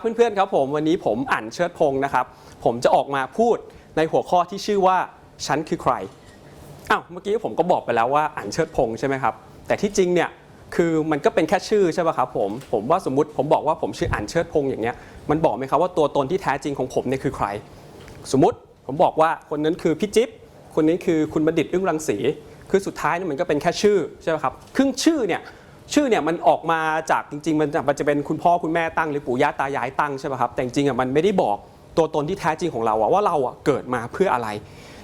เพื่อนๆครับผมวันนี้ผมอ่านเชิดพงศ์นะครับ ผมจะออกมาพูดในหัวข้อที่ชื่อว่าฉันคือใครอ้าวเมื่อกี้ผมก็บอกไปแล้วว่าอ่านเชิดพงศ์ใช่ไหมครับ แต่ที่จริงเนี่ยคือมันก็เป็นแค่ชื่อใช่ป่ะครับผมผมว่าสมมติผมบอกว่าผมชื่ออ่านเชิดพงศ์อย่างเงี้ยมันบอกไหมครับว่าตัวตนที่แท้จริงของผมเนี่ยคือใคร สมมติผมบอกว่าคนนั้นคือพี่จิ๊บคนนี้คือคุณบัณฑิตอึ้งรังสีคือสุดท้ายเนี่ยมันก็เป็นแค่ชื่อใช่ไหมครับครึ่งชื่อเนี่ย ชื่อเนี่ยมันออกมาจากจริงๆ มันจะมันจะเป็นคุณพ่อคุณแม่ตั้งหรือปู่ย่าตายายตั้งใช่ไหมครับแต่จริงๆอะมันไม่ได้บอกตัวตนที่แท้จริงของเราอะว่าเราอะเกิดมาเพื่ออะไร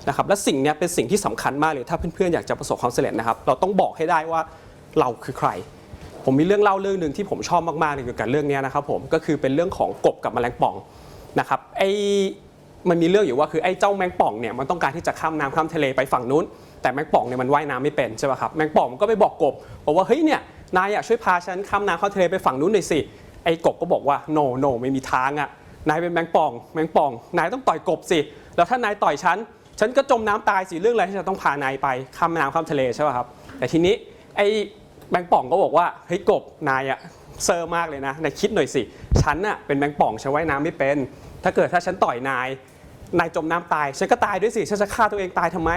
นะครับและสิ่งเนี้ยเป็นสิ่งที่สำคัญมากเลยถ้าเพื่อนๆอยากจะประสบความสำเร็จนะครับเราต้องบอกให้ได้ว่าเราคือใคร ผมมีเรื่องเล่าเรื่องหนึ่งที่ผมชอบมากๆเลยเกี่ยวกับเรื่องเนี้ยนะครับผมก็คือเป็นเรื่องของกบกับแมลงป่องนะครับไอมันมีเรื่องอยู่ว่าคือไอ้เจ้าแมงป่องเนี่ยมันต้องการที่จะข้ามน้ำข้ามทะเลไปฝั่งนู้น แต่แมงป่องเนี่ยมันว่ายน้ำไม่เป็นใช่ป่ะครับแมงป่องมันก็ไปบอกกบบอกว่าเฮ้ยเนี่ย นายอยากช่วยพาฉันข้ามน้ำข้าทะเลไปฝั่งนู้นหน่อยสิ ไอ้กบก็บอกว่า no no ไม่มีทางอะนายเป็นแมงป่อง แมงป่อง นายต้องต่อยกบสิ แล้วถ้านายต่อยฉัน ฉันก็จมน้ำตายสิ เรื่องอะไรที่จะต้องพานายไปข้ามน้ำข้ามทะเลใช่ป่ะครับ แต่ทีนี้ไอ้แมงป่องก็บอกว่า เฮ้ยกบ นายอะเซอร์มากเลยนะ นายคิดหน่อยสิ ฉันน่ะเป็นแมงป่อง ฉันว่ายน้ำไม่เป็น ถ้าเกิดถ้าฉันต่อยนาย นายจมน้ำตาย ฉันก็ตายด้วยสิ ฉันจะฆ่าตัวเองตายทำไม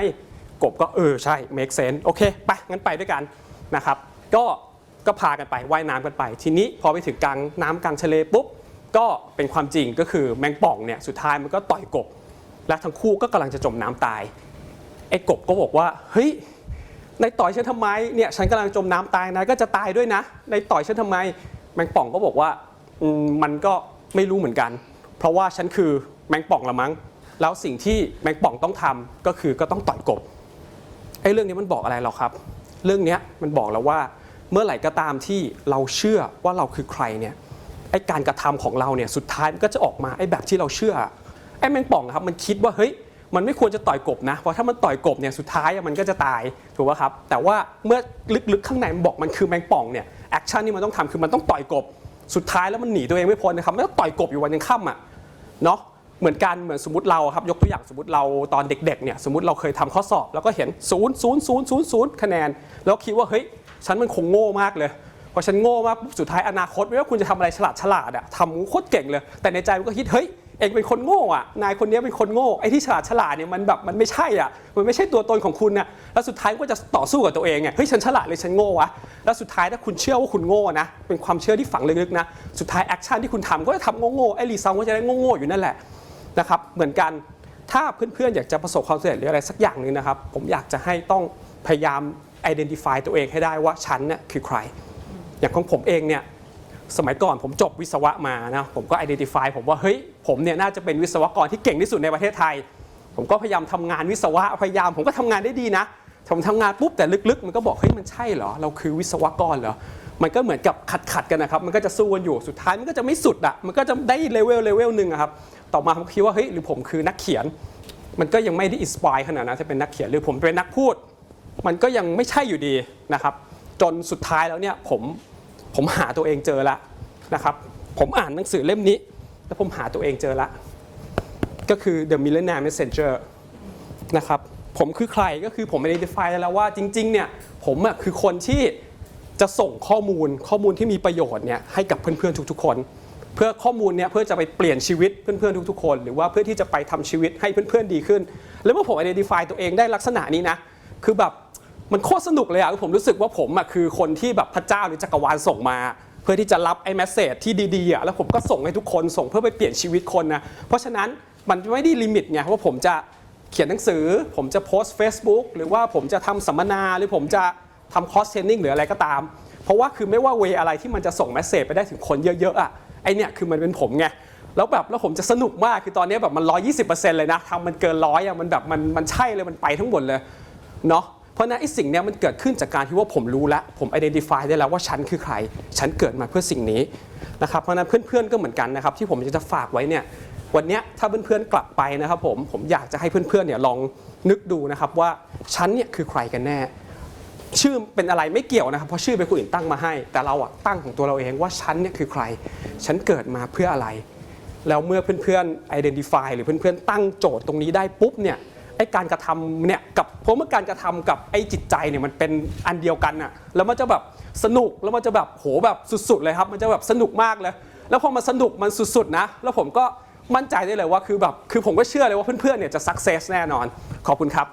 กบก็เออใช่ make sense โอเค ไป งั้นไปด้วยกันนะครับ ก็ ก็พากันไปว่ายน้ำกันไป ทีนี้พอไปถึงกลางน้ำกลางทะเลปุ๊บก็เป็นความจริงก็คือแมงป่องเนี่ยสุดท้ายมันก็ต่อยกบ และทั้งคู่ก็กำลังจะจมน้ำตายไอ้กบก็บอกว่าเฮ้ยนายต่อยฉันทำไมเนี่ยฉันกำลังจมน้ำตายนายก็จะตายด้วยนะนายต่อยฉันทำไมแมงป่องก็บอกว่ามันก็ไม่รู้เหมือนกัน เพราะว่าฉันคือแมงป่องละมั้งแล้วสิ่งที่แมงป่องต้องทำก็คือก็ต้องต่อยกบไอ้เรื่องนี้มันบอกอะไรเราครับ เรื่องนี้มันบอกเราว่า เมื่อไหร่ก็ตามที่เราเชื่อว่าเราคือใครเนี่ยไอ้การกระทำของเราเนี่ยสุดท้ายมันก็จะออกมาไอ้แบบที่เราเชื่อไอ้แมงป่องครับมันคิดว่าเฮ้ยมันไม่ควรจะต่อยกบนะ เพราะถ้ามันต่อยกบเนี่ยสุดท้ายมันก็จะตายถูกป่ะครับ แต่ว่าเมื่อลึกๆข้างในมันบอกมันคือแมงป่องเนี่ยแอคชั่นที่มันต้องทำคือมันต้องต่อยกบ สุดท้ายแล้วมันหนีตัวเองไม่พ้นนะครับมันต้องต่อยกบอยู่วันยังค่ำอะเนาะเหมือนกันเหมือนสมมติเราครับยกตัวอย่างสมมติเราตอนเด็กๆเนี่ยสมมติเราเคยทำข้อสอบ แล้วก็เห็น0 0 0 0 0คะแนน แล้วคิดว่าเฮ้ย ฉันมันคงโง่มากเลยพอฉันโง่มากปุ๊บสุดท้ายอนาคตไม่ว่าคุณจะทำอะไรฉลาดฉลาดอะทำโคตรเก่งเลย แต่ในใจมันก็คิดเฮ้ยเองเป็นคนโง่อะนายคนนี้เป็นคนโง่ไอ้ที่ฉลาดฉลาดเนี่ยมันแบบมันไม่ใช่อะมันไม่ใช่ตัวตนของคุณนะแล้วสุดท้ายก็จะต่อสู้กับตัวเองไงเฮ้ยฉันฉลาดเลยฉันโง่วะแล้วสุดท้ายถ้าคุณเชื่อว่าคุณโง่นะเป็นความเชื่อที่ฝังลึกๆนะสุดท้ายแอคชั่นที่คุณทำก็จะทำโง่ๆไอ้รีซองก็จะได้โง่ๆอยู่นั่นแหละนะครับเหมือนกันถ้าเพื่อนๆอยากจะประสบความสำเร็จหรืออะไรสักอย่างหนึ่งนะครับผมอยากจะให้ต้องพยายาม identify ตัวเองให้ได้ว่าฉันเนี่ยคือใคร อย่างของผมเองเนี่ยสมัยก่อนผมจบวิศวะมานะผมก็ identify ผมว่าเฮ้ยผมเนี่ยน่าจะเป็นวิศวกรที่เก่งที่สุดในประเทศไทย ผมก็พยายามทำงานวิศวะพยายามผมก็ทำงานได้ดีนะผมทำงานปุ๊บแต่ลึกๆ มันก็บอกเฮ้ยมันใช่เหรอเราคือวิศวกรเหรอมันก็เหมือนกับขัดขัดๆกันนะครับมันก็จะสู้กันอยู่สุดท้ายมันก็จะไม่สุดอะมันก็จะได้เลเวลเลเวลหนึ่งครับต่อมาผมคิดว่าเฮ้ยหรือผมคือนักเขียน มันก็ยังไม่ได้อินสปายขนาดนั้นถ้าเป็นนักเขียนหรือผมเป็นนักพูด มันก็ยังไม่ใช่อยู่ดีนะครับ จนสุดท้ายแล้วเนี่ยผมผมหาตัวเองเจอละนะครับ ผมอ่านหนังสือเล่มนี้ แล้วผมหาตัวเองเจอละ ก็คือ The Millionaire Messenger นะครับผมคือใครก็คือผม identify ได้แล้วว่าจริงๆเนี่ยผมอะคือคนที่จะส่งข้อมูลข้อมูลที่มีประโยชน์เนี่ยให้กับเพื่อนๆทุกๆคน เพื่อข้อมูลเนี่ยเพื่อจะไปเปลี่ยนชีวิตเพื่อนๆทุกๆคน หรือว่าเพื่อที่จะไปทำชีวิตให้เพื่อนๆดีขึ้น แล้วเมื่อผม identify ตัวเองได้ลักษณะนี้นะคือแบบ มันโคตรสนุกเลยอะคือผมรู้สึกว่าผมอะคือคนที่แบบพระเจ้าหรือจักรวาลส่งมา เพื่อที่จะรับไอ้แมสเซจที่ดีๆอะแล้วผมก็ส่งให้ทุกคนส่งเพื่อไปเปลี่ยนชีวิตคนนะเพราะฉะนั้นมันไม่ได้ลิมิตไงว่าผมจะเขียนหนังสือ ผมจะโพสต์ Facebook หรือว่าผมจะทำสัมมนาหรือผมจะทำคอร์สเทรนนิ่งหรืออะไรก็ตาม เพราะว่าคือไม่ว่าเวอะไรที่มันจะส่งแมสเซจไปได้ถึงคนเยอะๆอะไอเนี่ยคือมันเป็นผมไงแล้วแบบแล้วผมจะสนุกมากคือตอนนี้แบบมัน 120%เลยนะทำมันเกินร้อยอะมันแบบมันมันใช่เลยมันไปทั้งหมดเลยเนาะ ราะฉะนั้นไอ้สิ่งเนี้ยมันเกิดขึ้นจากการที่ว่าผมรู้แล้ว ผม identify ได้แล้วว่าฉันคือใคร ฉันเกิดมาเพื่อสิ่งนี้นะครับเพราะนั้นเพื่อนๆก็เหมือนกันนะครับที่ผมจะฝากไว้เนี่ยวันนี้ถ้าเพื่อนๆกลับไปนะครับผมผมอยากจะให้เพื่อนๆเนี่ยลองนึกดูนะครับว่าฉันเนี่ยคือใครกันแน่ ชื่อเป็นอะไรไม่เกี่ยวนะครับเพราะชื่อเป็นคนอื่นตั้งมาให้ แต่เราอะตั้งของตัวเราเองว่าฉันเนี่ยคือใคร ฉันเกิดมาเพื่ออะไร แล้วเมื่อเพื่อนๆ identify หรือเพื่อนๆ ตั้งโจทย์ตรงนี้ได้ปุ๊บเนี่ย ไอ้การกระทำเนี่ยกับเพราะเมื่อการกระทำกับไอ้จิตใจเนี่ยมันเป็นอันเดียวกันอะแล้วมันจะแบบสนุกแล้วมันจะแบบโหแบบสุดๆเลยครับ มันจะแบบสนุกมากเลย แล้วพอมันสนุกมันสุดๆนะ แล้วผมก็มั่นใจได้เลยว่าคือแบบคือผมก็เชื่อเลยว่าเพื่อนๆเนี่ยจะสักเซสแน่นอนขอบคุณครับ